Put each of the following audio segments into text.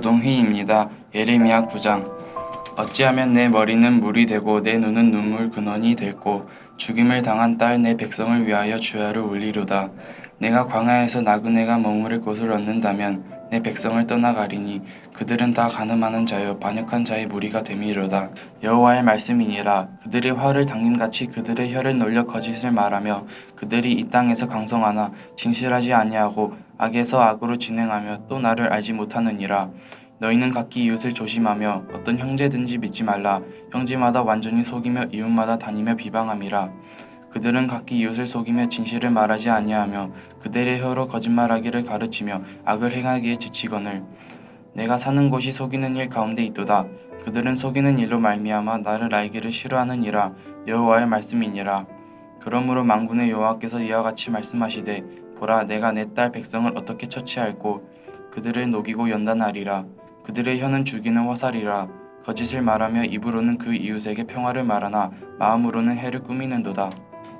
유동희입니다. 예레미야 9장 어찌하면 내 머리는 물이 되고 내 눈은 눈물 근원이 됐고 죽임을 당한 딸 내 백성을 위하여 주야를 울리로다. 내가 광야에서 나그네가 머무를 곳을 얻는다면 내 백성을 떠나가리니 그들은 다 가늠하는 자여 반역한 자의 무리가 됨이로다. 여호와의 말씀이니라 그들이 화를 당김같이 그들의 혀를 놀려 거짓을 말하며 그들이 이 땅에서 강성하나 진실하지 아니하고 악에서 악으로 진행하며 또 나를 알지 못하느니라. 너희는 각기 이웃을 조심하며 어떤 형제든지 믿지 말라. 형제마다 완전히 속이며 이웃마다 다니며 비방함이라. 그들은 각기 이웃을 속이며 진실을 말하지 아니하며 그들의 혀로 거짓말하기를 가르치며 악을 행하기에 지치거늘 내가 사는 곳이 속이는 일 가운데 있도다. 그들은 속이는 일로 말미암아 나를 알기를 싫어하느니라 여호와의 말씀이니라. 그러므로 만군의 여호와께서 이와 같이 말씀하시되 보라 내가 내 딸 백성을 어떻게 처치할고 그들을 녹이고 연단하리라. 그들의 혀는 죽이는 화살이라 거짓을 말하며 입으로는 그 이웃에게 평화를 말하나 마음으로는 해를 꾸미는도다.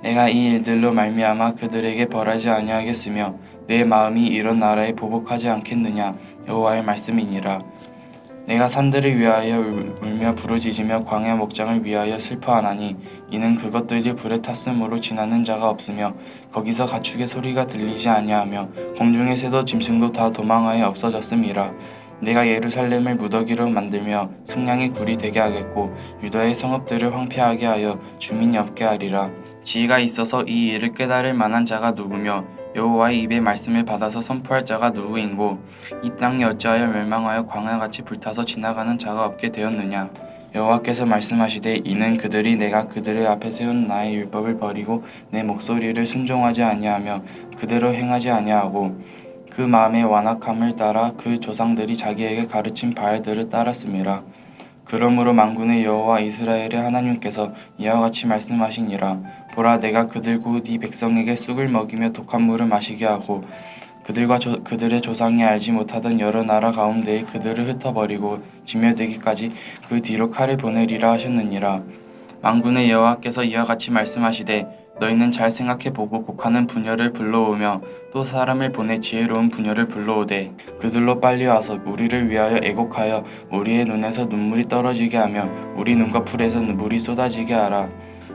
내가 이 일들로 말미암아 그들에게 벌하지 아니하겠으며 내 마음이 이런 나라에 보복하지 않겠느냐 여호와의 말씀이니라. 내가 산들을 위하여 울- 울며 부르짖으며 광야 목장을 위하여 슬퍼하나니 이는 그것들이 불에 탔으므로 지나는 자가 없으며 거기서 가축의 소리가 들리지 아니하며 공중의 새도 짐승도 다 도망하여 없어졌음이라. 내가 예루살렘을 무더기로 만들며 승량의 굴이 되게 하겠고 유다의 성읍들을 황폐하게 하여 주민이 없게 하리라. 지혜가 있어서 이 일을 깨달을 만한 자가 누구며 여호와의 입의 말씀을 받아서 선포할 자가 누구인고 이 땅이 어찌하여 멸망하여 광야같이 불타서 지나가는 자가 없게 되었느냐 여호와께서 말씀하시되 이는 그들이 내가 그들의 앞에 세운 나의 율법을 버리고 내 목소리를 순종하지 아니하며 그대로 행하지 아니하고 그 마음의 완악함을 따라 그 조상들이 자기에게 가르친 바알들을 따랐음이라 그러므로 만군의 여호와 이스라엘의 하나님께서 이와 같이 말씀하시니라. 보라 내가 그들 곧 이 백성에게 쑥을 먹이며 독한 물을 마시게 하고 그들과 조- 그들의 조상이 알지 못하던 여러 나라 가운데에 그들을 흩어버리고 진멸되기까지 그 뒤로 칼을 보내리라 하셨느니라. 만군의 여호와께서 이와 같이 말씀하시되 너희는 잘 생각해 보고 곡하는 부녀를 불러오며 또 사람을 보내 지혜로운 부녀를 불러오되 그들로 빨리 와서 우리를 위하여 애곡하여 우리의 눈에서 눈물이 떨어지게 하며 우리 눈과 풀에서 물이 쏟아지게 하라.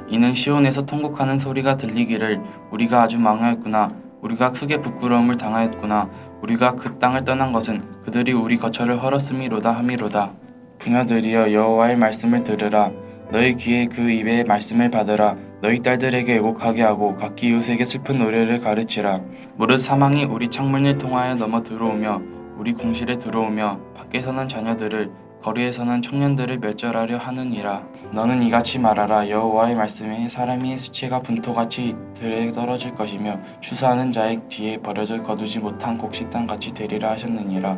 이는 시온에서 통곡하는 소리가 들리기를 우리가 아주 망하였구나. 우리가 크게 부끄러움을 당하였구나. 우리가 그 땅을 떠난 것은 그들이 우리 거처를 헐었음이로다 함이로다. 부녀들이여 여호와의 말씀을 들으라. 너희 귀에 그 입의 말씀을 받으라 너희 딸들에게 애곡하게 하고 각기 이웃에게 슬픈 노래를 가르치라. 무릇 사망이 우리 창문을 통하여 넘어 들어오며 우리 궁실에 들어오며 밖에서는 자녀들을 거리에서는 청년들을 멸절하려 하느니라. 너는 이같이 말하라. 여호와의 말씀에 사람의 수치가 분토같이 들에 떨어질 것이며 추수하는 자의 뒤에 버려져 거두지 못한 곡식당 같이 되리라 하셨느니라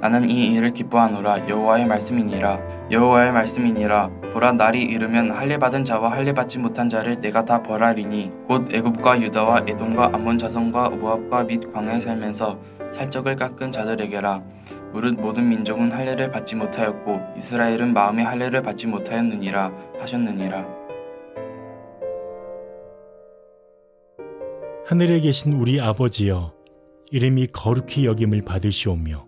나는 이 일을 기뻐하노라. 여호와의 말씀이니라. 여호와의 말씀이니라. 보라 날이 이르면 할례 받은 자와 할례 받지 못한 자를 내가 다 벌하리니 곧 애굽과 유다와 에돔과 암몬 자손과 모압과 및 광야에 살면서 살적을 깎은 자들에게라. 무릇 모든 민족은 할례를 받지 못하였고 이스라엘은 마음의 할례를 받지 못하였느니라 하셨느니라. 하늘에 계신 우리 아버지여 이름이 거룩히 여김을 받으시오며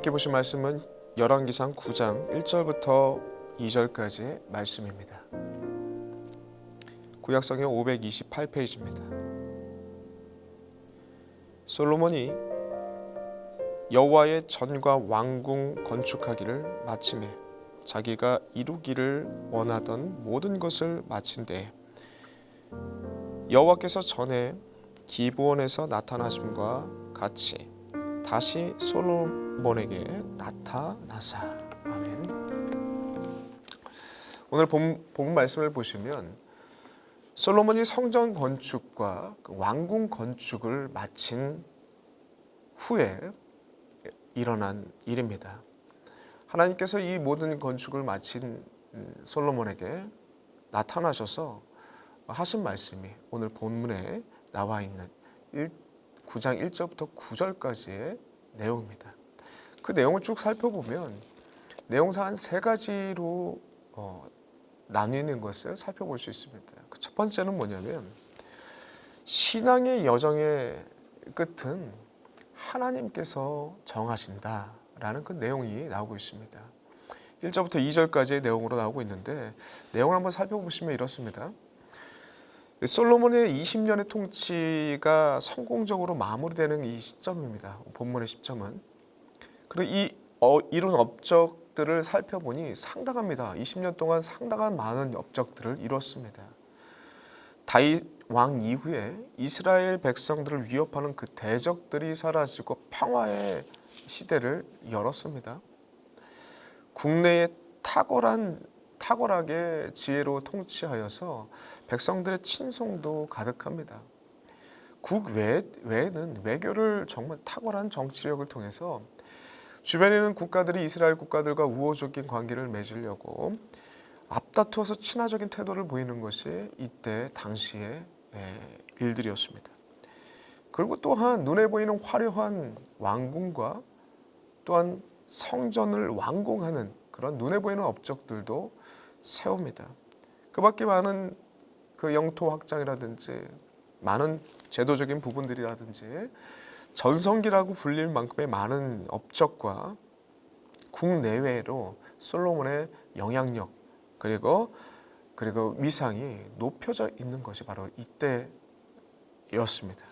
함께 보신 말씀은 열왕기상 9장 1절부터 2절까지의 말씀입니다. 구약성경 528페이지입니다. 솔로몬이 여호와의 전과 왕궁 건축하기를 마침에 자기가 이루기를 원하던 모든 것을 마친 때에 여호와께서 전에 기브온에서 나타나심과 같이 다시 솔로몬에게 나타나사. 아멘. 오늘 본, 본 말씀을 보시면 솔로몬이 성전 건축과 그 왕궁 건축을 마친 후에 일어난 일입니다. 하나님께서 이 모든 건축을 마친 음, 솔로몬에게 나타나셔서 하신 말씀이 오늘 본문에 나와 있는 1, 9장 1절부터 9절까지의 내용입니다. 그 내용을 쭉 살펴보면 내용상 한 세 가지로 어, 나뉘는 것을 살펴볼 수 있습니다. 그 첫 번째는 뭐냐면 신앙의 여정의 끝은 하나님께서 정하신다라는 그 내용이 나오고 있습니다. 1절부터 2절까지의 내용으로 나오고 있는데 내용을 한번 살펴보시면 이렇습니다. 솔로몬의 20년의 통치가 성공적으로 마무리되는 이 시점입니다. 본문의 시점은. 그리고 이 어, 이룬 업적들을 살펴보니 상당합니다. 20년 동안 상당한 많은 업적들을 이뤘습니다. 다윗 왕 이후에 이스라엘 백성들을 위협하는 그 대적들이 사라지고 평화의 시대를 열었습니다. 국내에 탁월한 탁월하게 지혜로 통치하여서 백성들의 친송도 가득합니다. 국 외 외에는 외교를 정말 탁월한 정치력을 통해서 주변에 있는 국가들이 이스라엘 국가들과 우호적인 관계를 맺으려고 앞다투어서 친화적인 태도를 보이는 것이 이때 당시의 예, 일들이었습니다. 그리고 또한 눈에 보이는 화려한 왕궁과 또한 성전을 완공하는 그런 눈에 보이는 업적들도 세웁니다. 그 밖에 많은 그 영토 확장이라든지 많은 제도적인 부분들이라든지 전성기라고 불릴 만큼의 많은 업적과 국내외로 솔로몬의 영향력 그리고 그리고 위상이 높여져 있는 것이 바로 이때였습니다.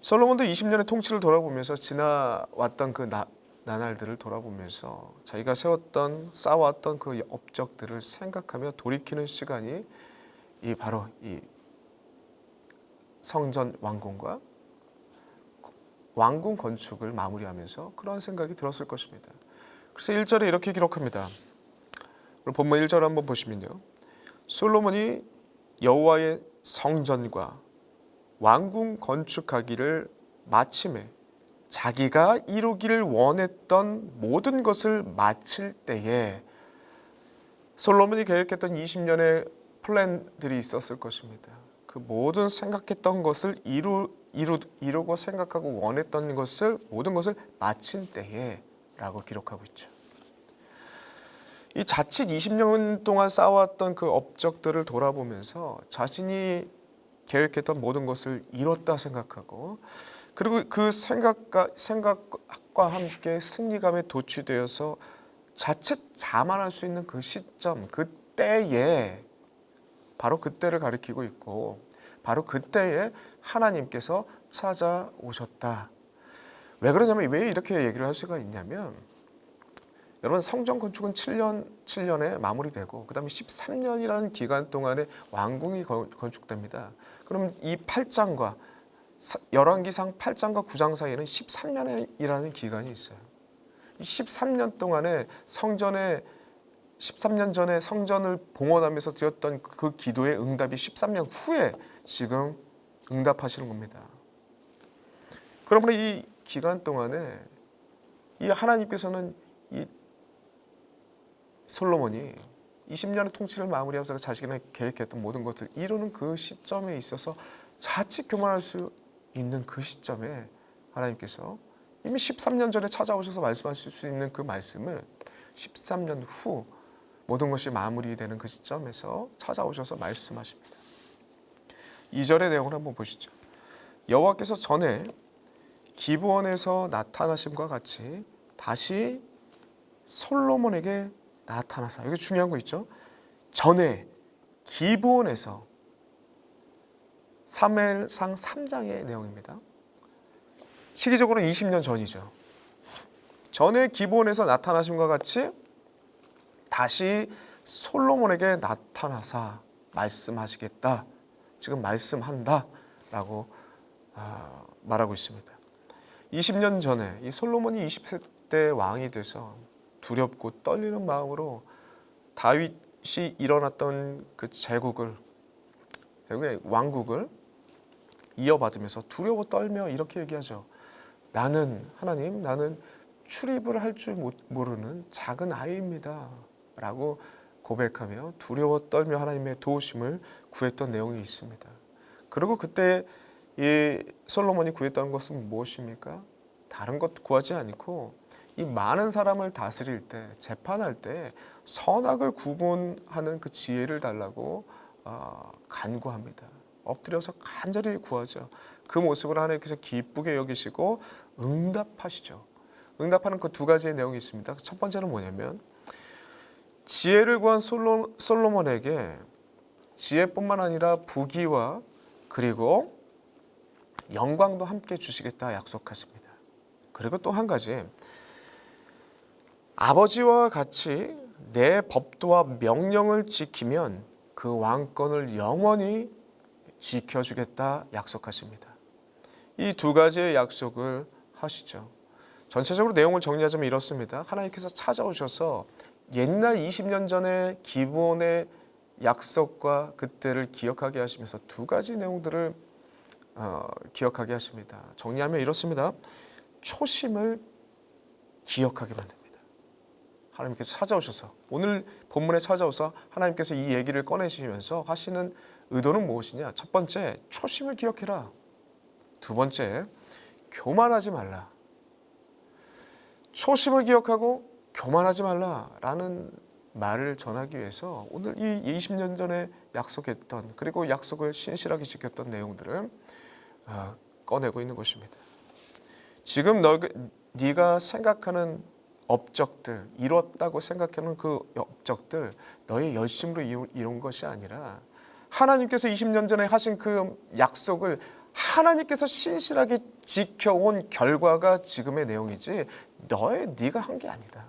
솔로몬도 20년의 통치를 돌아보면서 지나왔던 그 나, 나날들을 돌아보면서 자기가 세웠던 쌓아왔던 그 업적들을 생각하며 돌이키는 시간이 이 바로 이 성전 왕궁과 왕궁 건축을 마무리하면서 그런 생각이 들었을 것입니다. 그래서 1절에 이렇게 기록합니다. 오늘 본문 1절 한번 보시면요. 솔로몬이 여호와의 성전과 왕궁 건축하기를 마침에 자기가 이루기를 원했던 모든 것을 마칠 때에 솔로몬이 계획했던 20년의 플랜들이 있었을 것입니다. 그 모든 생각했던 것을 이루, 이루, 이루고 생각하고 원했던 것을 모든 것을 마친 때에 라고 기록하고 있죠. 이 자칫 20년 동안 쌓아왔던 그 업적들을 돌아보면서 자신이 계획했던 모든 것을 이뤘다 생각하고 그리고 그 생각과 생각과 함께 승리감에 도취되어서 자칫 자만할 수 있는 그 시점 그 때에 바로 그때를 가리키고 있고 바로 그때에 하나님께서 찾아오셨다. 왜 그러냐면 왜 이렇게 얘기를 할 수가 있냐면 여러분 성전 건축은 7년 7년에 마무리되고 그다음에 13년이라는 기간 동안에 왕궁이 건- 건축됩니다. 그럼 이 8장과 사- 열왕기상 8장과 9장 사이에는 13년이라는 기간이 있어요. 이 13년 동안에 성전에 13년 전에 성전을 봉헌하면서 드렸던 그 기도의 응답이 13년 후에 지금 응답하시는 겁니다. 그러므로 이 기간 동안에 이 하나님께서는 이 솔로몬이 20년의 통치를 마무리하면서 자신의 계획했던 모든 것을 이루는 그 시점에 있어서 자칫 교만할 수 있는 그 시점에 하나님께서 이미 13년 전에 찾아오셔서 말씀하실 수 있는 그 말씀을 13년 후 모든 것이 마무리되는 그 시점에서 찾아오셔서 말씀하십니다. 2절의 내용을 한번 보시죠. 여호와께서 전에 기브원에서 나타나심과 같이 다시 솔로몬에게 나타나사. 이게 중요한 거 있죠. 전에 기브온에서 사무엘상 3장의 내용입니다. 시기적으로 20년 전이죠. 전에 기브온에서 나타나심과 같이 다시 솔로몬에게 나타나사 말씀하시겠다. 지금 말씀한다 라고 아, 말하고 있습니다. 20년 전에 이 솔로몬이 20세 때 왕이 돼서 두렵고 떨리는 마음으로 다윗이 일어났던 그 제국을 왕국을 이어받으면서 두려워 떨며 이렇게 얘기하죠. 나는 하나님 나는 출입을 할 줄 모르는 작은 아이입니다.라고 고백하며 두려워 떨며 하나님의 도우심을 구했던 내용이 있습니다. 그리고 그때 이 솔로몬이 구했던 것은 무엇입니까? 다른 것 구하지 않고 이 많은 사람을 다스릴 때 재판할 때 선악을 구분하는 그 지혜를 달라고 어, 간구합니다. 엎드려서 간절히 구하죠. 그 모습을 하나님께서 기쁘게 여기시고 응답하시죠. 응답하는 그 두 가지의 내용이 있습니다. 첫 번째는 뭐냐면 지혜를 구한 솔로, 솔로몬에게 지혜뿐만 아니라 부귀와 그리고 영광도 함께 주시겠다 약속하십니다. 그리고 또 한 가지 아버지와 같이 내 법도와 명령을 지키면 그 왕권을 영원히 지켜주겠다 약속하십니다. 이 두 가지의 약속을 하시죠. 전체적으로 내용을 정리하자면 이렇습니다. 하나님께서 찾아오셔서 옛날 20년 전에 기본의 약속과 그때를 기억하게 하시면서 두 가지 내용들을 어, 기억하게 하십니다. 정리하면 이렇습니다. 초심을 기억하게 만듭니다. 하나님께서 찾아오셔서 오늘 본문에 찾아오서 하나님께서 이 얘기를 꺼내시면서 하시는 의도는 무엇이냐? 첫 번째, 초심을 기억해라. 두 번째, 교만하지 말라. 초심을 기억하고 교만하지 말라라는 말을 전하기 위해서 오늘 이 20년 전에 약속했던 그리고 약속을 신실하게 지켰던 내용들을 어, 꺼내고 있는 것입니다. 지금 너 네가 생각하는 업적들 이뤘다고 생각하는 그 업적들 너의 열심으로 이룬 것이 아니라 하나님께서 20년 전에 하신 그 약속을 하나님께서 신실하게 지켜온 결과가 지금의 내용이지 너의 네가 한 게 아니다.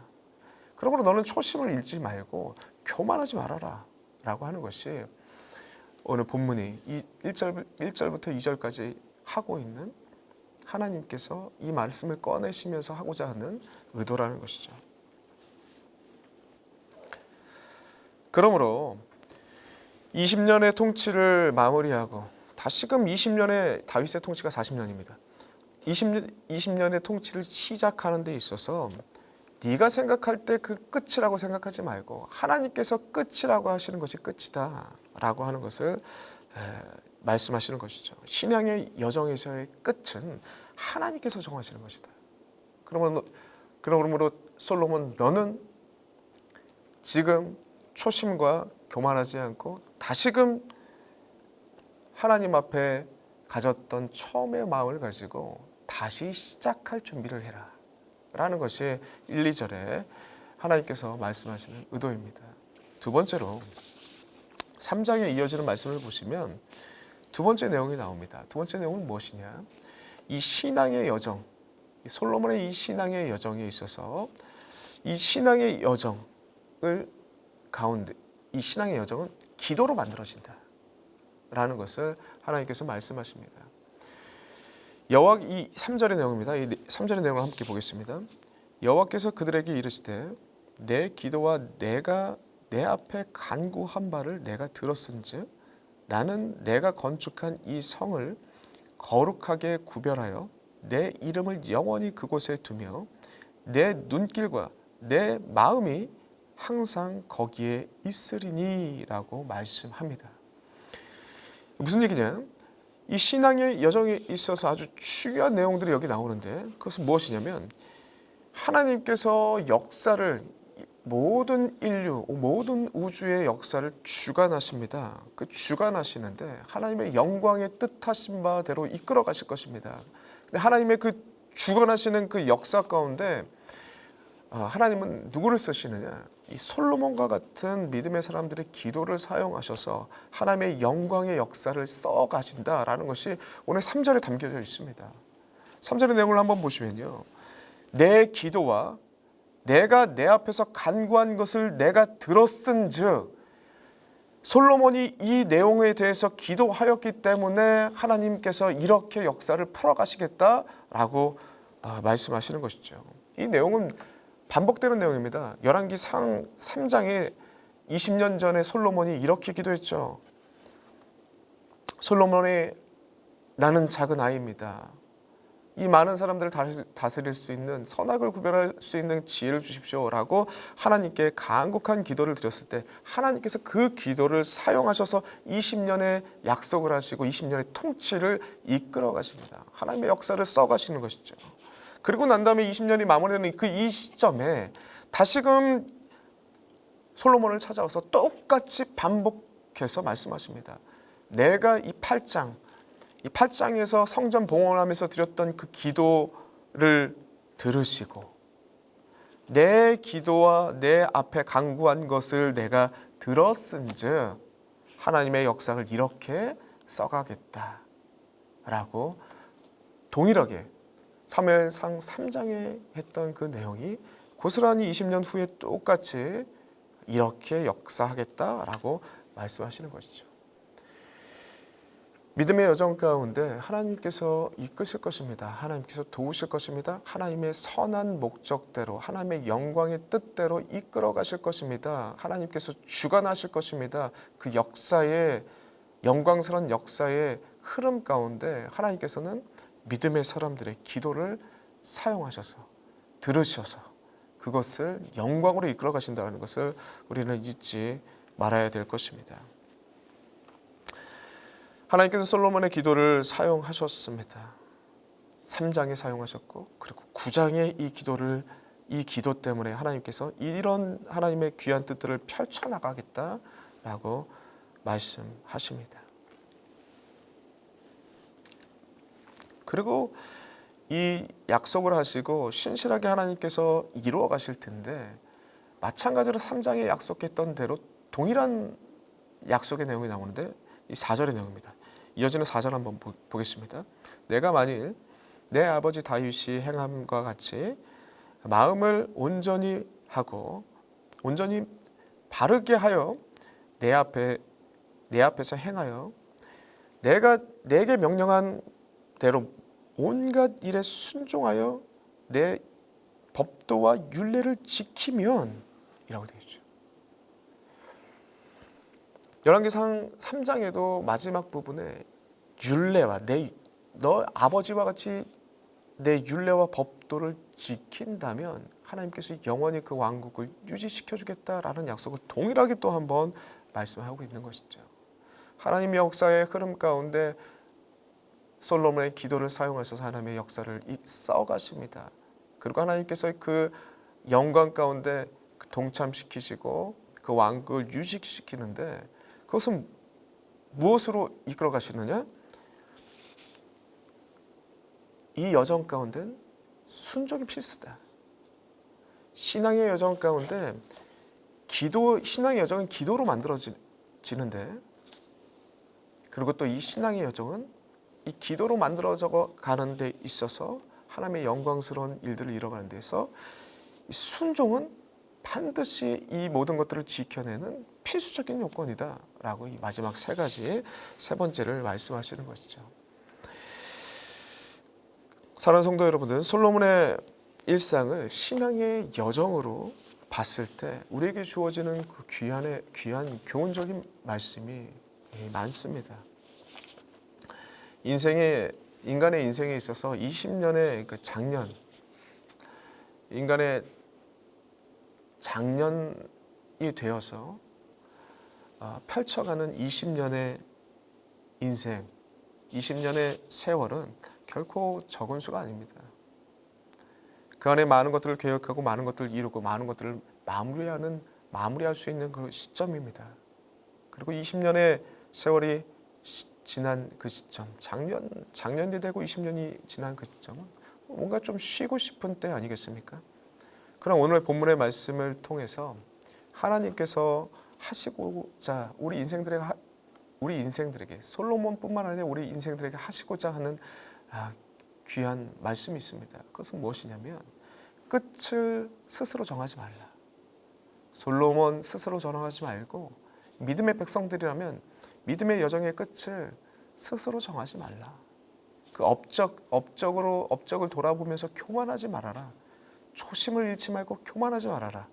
그러므로 너는 초심을 잃지 말고 교만하지 말아라 라고 하는 것이 오늘 본문이 이 1절, 1절부터 2절까지 하고 있는 하나님께서 이 말씀을 꺼내시면서 하고자 하는 의도라는 것이죠. 그러므로 20년의 통치를 마무리하고 다시금 20년의 다윗의 통치가 40년입니다. 20년 20년의 통치를 시작하는 데 있어서 네가 생각할 때 그 끝이라고 생각하지 말고 하나님께서 끝이라고 하시는 것이 끝이다라고 하는 것을 에, 말씀하시는 것이죠. 신앙의 여정에서의 끝은 하나님께서 정하시는 것이다. 그러므로 그러므로 솔로몬 너는 지금 초심과 교만하지 않고 다시금 하나님 앞에 가졌던 처음의 마음을 가지고 다시 시작할 준비를 해라. 라는 것이 1, 2절에 하나님께서 말씀하시는 의도입니다. 두 번째로 3장에 이어지는 말씀을 보시면 두 번째 내용이 나옵니다. 두 번째 내용은 무엇이냐? 이 신앙의 여정, 이 솔로몬의 이 신앙의 여정에 있어서 이 신앙의 여정을 가운데 이 신앙의 여정은 기도로 만들어진다 라는 것을 하나님께서 말씀하십니다. 여호와 이 3절의 내용입니다. 이 3절의 내용을 함께 보겠습니다. 여호와께서 그들에게 이르시되 내 기도와 내가 내 앞에 간구한 바를 내가 들었은즉 나는 내가 건축한 이 성을 거룩하게 구별하여 내 이름을 영원히 그곳에 두며 내 눈길과 내 마음이 항상 거기에 있으리니라고 말씀합니다. 무슨 얘기냐? 이 신앙의 여정에 있어서 아주 중요한 내용들이 여기 나오는데 그것은 무엇이냐면 하나님께서 역사를 모든 인류, 모든 우주의 역사를 주관하십니다. 그 주관하시는데 하나님의 영광의 뜻하신 바대로 이끌어 가실 것입니다. 근데 하나님의 그 주관하시는 그 역사 가운데 아, 하나님은 누구를 쓰시느냐? 이 솔로몬과 같은 믿음의 사람들의 기도를 사용하셔서 하나님의 영광의 역사를 써 가신다라는 것이 오늘 3절에 담겨져 있습니다. 3절의 내용을 한번 보시면요. 내 기도와 내가 내 앞에서 간구한 것을 내가 들었은즉 솔로몬이 이 내용에 대해서 기도하였기 때문에 하나님께서 이렇게 역사를 풀어 가시겠다라고 아, 말씀하시는 것이죠. 이 내용은 반복되는 내용입니다. 열왕기 상 3장에 20년 전에 솔로몬이 이렇게 기도했죠. 솔로몬의 나는 작은 아이입니다. 이 많은 사람들을 다스- 다스릴 수 있는 선악을 구별할 수 있는 지혜를 주십시오라고 하나님께 간곡한 기도를 드렸을 때 하나님께서 그 기도를 사용하셔서 20년의 약속을 하시고 20년의 통치를 이끌어 가십니다. 하나님의 역사를 써 가시는 것이죠. 그리고 난 다음에 20년이 마무리되는 그 이 시점에 다시금 솔로몬을 찾아와서 똑같이 반복해서 말씀하십니다. 내가 이 8장 이 8장에서 성전 봉헌하면서 드렸던 그 기도를 들으시고 내 기도와 내 앞에 간구한 것을 내가 들었은즉 하나님의 역사를 이렇게 써가겠다라고 동일하게 사무엘상 3장에 했던 그 내용이 고스란히 20년 후에 똑같이 이렇게 역사하겠다라고 말씀하시는 것이죠. 믿음의 여정 가운데 하나님께서 이끄실 것입니다. 하나님께서 도우실 것입니다. 하나님의 선한 목적대로 하나님의 영광의 뜻대로 이끌어 가실 것입니다. 하나님께서 주관하실 것입니다. 그 역사의 영광스러운 역사의 흐름 가운데 하나님께서는 믿음의 사람들의 기도를 사용하셔서 들으셔서 그것을 영광으로 이끌어 가신다는 것을 우리는 잊지 말아야 될 것입니다. 하나님께서 솔로몬의 기도를 사용하셨습니다. 3장에 사용하셨고 그리고 9장에 이 기도를 이 기도 때문에 하나님께서 이런 하나님의 귀한 뜻들을 펼쳐 나가겠다라고 말씀하십니다. 그리고 이 약속을 하시고 신실하게 하나님께서 이루어 가실 텐데 마찬가지로 3장에 약속했던 대로 동일한 약속의 내용이 나오는데 이 4절의 내용입니다. 이어지는 4절 한번 보- 보겠습니다. 내가 만일 내 아버지 다윗이 행함과 같이 마음을 온전히 하고 온전히 바르게 하여 내 앞에 내 앞에서 행하여 내가 내게 명령한 대로 온갖 일에 순종하여 내 법도와 율례를 지키면 이라고 되어 있죠. 열왕기상 3장에도 마지막 부분에 율례와 내 너 아버지와 같이 내 율례와 법도를 지킨다면 하나님께서 영원히 그 왕국을 유지시켜 주겠다라는 약속을 동일하게 또 한번 말씀하고 있는 것이죠. 하나님의 역사의 흐름 가운데 솔로몬의 기도를 사용하셔서 하나님의 역사를 이- 써가십니다. 그리고 하나님께서 그 영광 가운데 그 동참시키시고 그 왕국을 유지시키는데 그것은 무엇으로 이끌어 가시느냐? 이 여정 가운데는 순종이 필수다. 신앙의 여정 가운데 기도 신앙의 여정은 기도로 만들어지는데 그리고 또 이 신앙의 여정은 이 기도로 만들어져 가는 데 있어서 하나님의 영광스러운 일들을 이뤄가는 데서 이 순종은 반드시 이 모든 것들을 지켜내는 필수적인 요건이다라고 이 마지막 세 가지 세 번째를 말씀하시는 것이죠. 사랑하는 성도 여러분들, 솔로몬의 일상을 신앙의 여정으로 봤을 때 우리에게 주어지는 그 귀한의 귀한 교훈적인 말씀이 많습니다. 인생의 인간의 인생에 있어서 20년의 그 작년, 인간의 작년이 되어서 어, 펼쳐가는 20년의 인생, 20년의 세월은 결코 적은 수가 아닙니다. 그 안에 많은 것들을 계획하고 많은 것들을 이루고 많은 것들을 마무리하는 마무리할 수 있는 그 시점입니다. 그리고 20년의 세월이 시- 지난 그 시점, 작년 작년이 되고 20년이 지난 그 시점은 뭔가 좀 쉬고 싶은 때 아니겠습니까? 그럼 오늘 본문의 말씀을 통해서 하나님께서 하시고자 우리 인생들에게 하- 우리 인생들에게 솔로몬뿐만 아니라 우리 인생들에게 하시고자 하는 아, 귀한 말씀이 있습니다. 그것은 무엇이냐면 끝을 스스로 정하지 말라. 솔로몬 스스로 정하지 말고 믿음의 백성들이라면 믿음의 여정의 끝을 스스로 정하지 말라. 그 업적 업적으로 업적을 돌아보면서 교만하지 말아라. 초심을 잃지 말고 교만하지 말아라.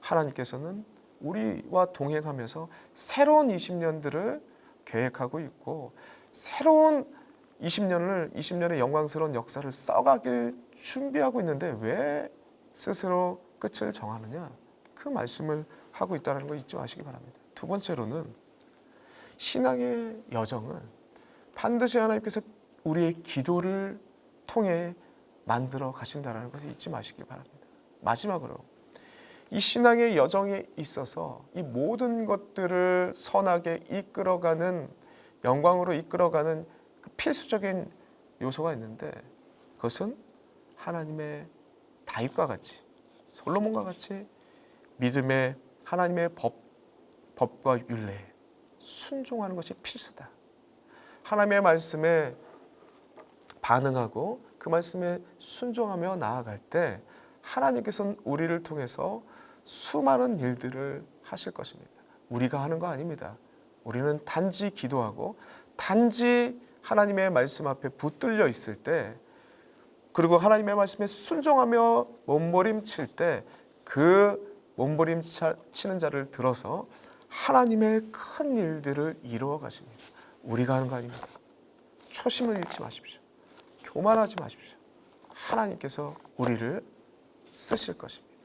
하나님께서는 우리와 동행하면서 새로운 20년들을 계획하고 있고 새로운 20년을 20년의 영광스러운 역사를 써가길 준비하고 있는데 왜 스스로 끝을 정하느냐? 그 말씀을 하고 있다는 거 잊지 마시기 바랍니다. 두 번째로는 신앙의 여정은 반드시 하나님께서 우리의 기도를 통해 만들어 가신다는 것을 잊지 마시기 바랍니다. 마지막으로 이 신앙의 여정에 있어서 이 모든 것들을 선하게 이끌어가는 영광으로 이끌어가는 그 필수적인 요소가 있는데 그것은 하나님의 다윗과 같이 솔로몬과 같이 믿음의 하나님의 법 법과 윤례에 순종하는 것이 필수다. 하나님의 말씀에 반응하고 그 말씀에 순종하며 나아갈 때 하나님께서는 우리를 통해서 수많은 일들을 하실 것입니다. 우리가 하는 거 아닙니다. 우리는 단지 기도하고 단지 하나님의 말씀 앞에 붙들려 있을 때 그리고 하나님의 말씀에 순종하며 몸부림칠 때 그 몸부림치는 자를 들어서 하나님의 큰 일들을 이루어 가십니다. 우리가 하는 거 아닙니다. 초심을 잃지 마십시오. 교만하지 마십시오. 하나님께서 우리를 쓰실 것입니다.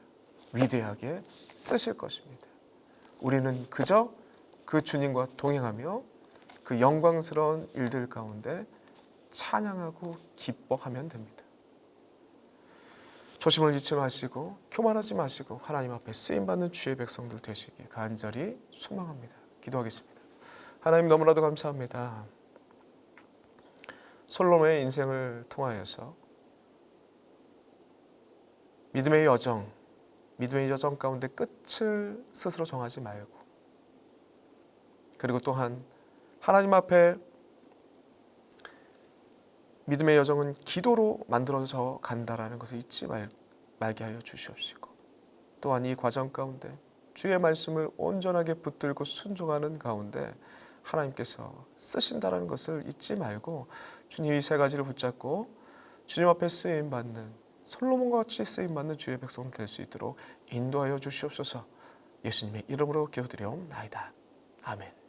위대하게 쓰실 것입니다. 우리는 그저 그 주님과 동행하며 그 영광스러운 일들 가운데 찬양하고 기뻐하면 됩니다. 조심을 잃지 마시고 교만하지 마시고 하나님 앞에 쓰임 받는 주의 백성들 되시길 간절히 소망합니다. 기도하겠습니다. 하나님 너무나도 감사합니다. 솔로몬의 인생을 통하여서 믿음의 여정, 믿음의 여정 가운데 끝을 스스로 정하지 말고 그리고 또한 하나님 앞에 믿음의 여정은 기도로 만들어져 간다라는 것을 잊지 말, 말게 하여 주시옵시고 또한 이 과정 가운데 주의 말씀을 온전하게 붙들고 순종하는 가운데 하나님께서 쓰신다라는 것을 잊지 말고 주님 이 세 가지를 붙잡고 주님 앞에 쓰임 받는 솔로몬과 같이 쓰임 받는 주의 백성 될 수 있도록 인도하여 주시옵소서. 예수님의 이름으로 기도드리옵나이다. 아멘.